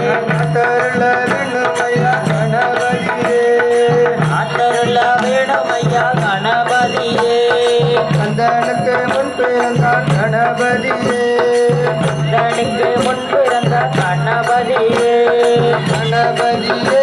ஆத்தருள வேணுமையா கணபதியே ஆத்தருள வேணுமையா கணபதியே கந்தனுக்கு முன் பிறந்தார் கணபதியே கந்தனுக்கு முன் பிறந்தார் கணபதியே கணபதியே.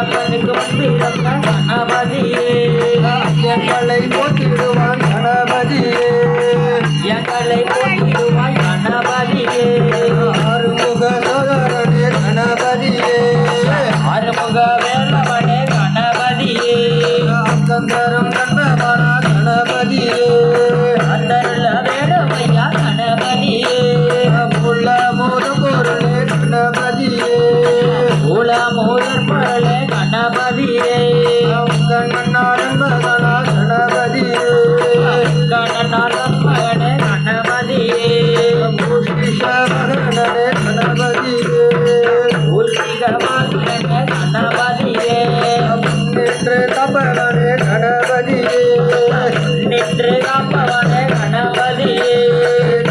அப்பனுக்கும் பிறந்தான் கணபதியே. எங்களை போக்கிடுவான் கணபதியே. எங்களை போ பெற்று காப்பவனே கணபதியே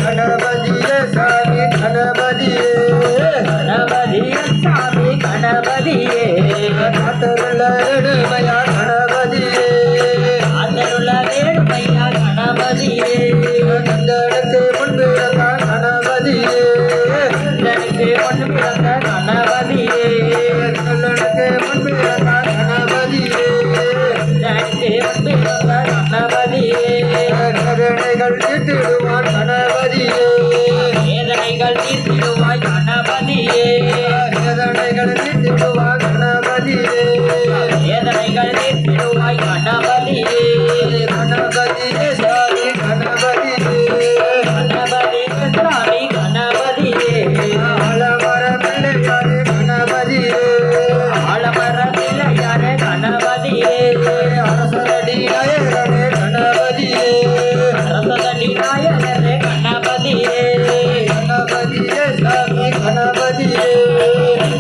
கணபதியே சாமி கணபதியே. கணபதிய சாமி கணபதியே காத்தருள வேணுமையா கணபதியே. காத்தருள வேணுமையா கணபதியே Yeah.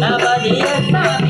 நவதிய சாமி